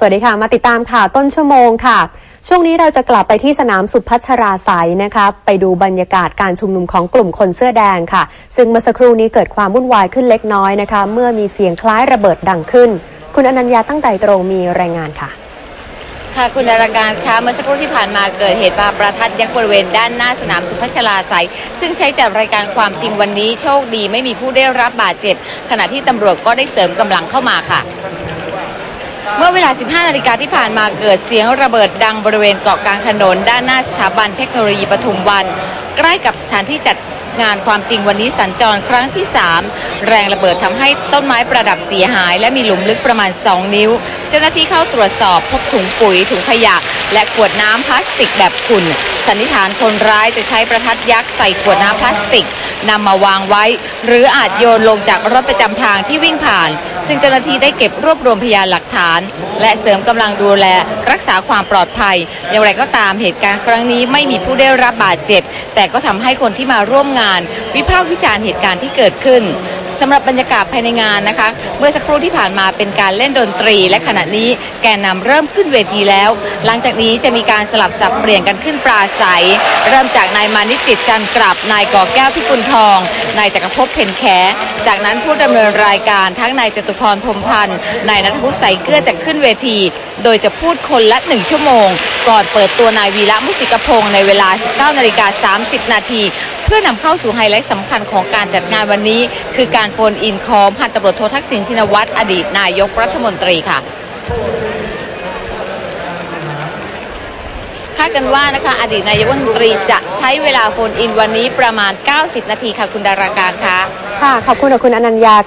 สวัสดีค่ะ มาติดตามข่าวต้นชั่วโมงค่ะ ช่วงนี้เราจะกลับไปที่สนามสุพัชราไสยนะคะไปดูบรรยากาศการชุมนุมของกลุ่มคนเสื้อแดงค่ะ ซึ่งเมื่อสักครู่นี้เกิดความวุ่นวายขึ้นเล็กน้อยนะคะ เมื่อมีเสียงคล้ายระเบิดดังขึ้น คุณอนัญญาตั้งใจตรงมีรายงานค่ะค่ะคุณดาราการคะเมื่อสักครู่ที่ผ่านมาเกิดเหตุปาประทัดยักษ์บริเวณด้านหน้าสนามสุพัชลาไสยซึ่งใช้จัดรายการความจริงวันนี้โชคดีไม่มีผู้ได้รับบาดเจ็บ ขณะที่ตำรวจก็ได้เสริมกำลังเข้ามาค่ะ เมื่อเวลา 15 นาฬิกาที่ผ่านมาเกิดเสียงระเบิดดังบริเวณเกาะกลางถนน ด้านหน้าสถาบันเทคโนโลยีปทุมวัน ใกล้กับสถานที่จัดงานความจริงวันนี้สัญจรครั้งที่ 3 แรงระเบิดทำให้ต้นไม้ประดับเสียหาย และมีหลุมลึกประมาณ 2 นิ้วเจ้าหน้าที่เข้าตรวจสอบพบถุงปุ๋ยถุงขยะ และขวดน้ำพลาสติกแบบขุ่น สันนิษฐานคนร้ายจะใช้ประทัดยักษ์ใส่ขวดน้ำพลาสติกนำมาวางไว้ หรืออาจโยนลงจากรถประจำทางที่วิ่งผ่าน ซึ่งเจ้าหน้าที่ได้เก็บรวบรวมพยานหลักฐาน และเสริมกำลังดูแลรักษาความปลอดภัย อย่างไรก็ตามเหตุการณ์ครั้งนี้ไม่มีผู้ได้รับบาดเจ็บ แต่ก็ทำให้คนที่มาร่วมงาน วิพากษ์วิจารณ์เหตุการณ์ที่เกิดขึ้น สำหรับบรรยากาศภายในงานนะคะ เมื่อสักครู่ที่ผ่านมาเป็นการเล่นดนตรี และขณะนี้แกนนำเริ่มขึ้นเวทีแล้ว หลังจากนี้จะมีการสลับสับเปลี่ยนกันขึ้นปราศัย เริ่มจากนายมานิตจิตจันทร์กลับนายก่อแก้วพิกุลทองนายจักรภพเพ็ญแขจากนั้นผู้ดำเนินรายการทั้งนายจตุพรพรมพันธ์นายนัทพุทธใสเกลือจะขึ้นเวที โดยจะพูดคนละหนึ่งชั่วโมง ก่อนเปิดตัวนายวีระมุสิกพงศ์ในเวลา 19นาฬิกา30 นาที พื่อนำเข้าสู่ไฮไลท์สำคัญของการจัดงานวันนี้ คือการโฟนอินคองพันตำรวจโททักษิณชินวัตรอดีตนายกรัฐมนตรีค่ะคาดกันว่านะคะอดีตนายกรัฐมนตรีจะใช้เวลาโฟนอินวันนี้ประมาณ 90 นาทีค่ะคุณดาราการคะค่ะ ขอบคุณกับคุณอนัญญา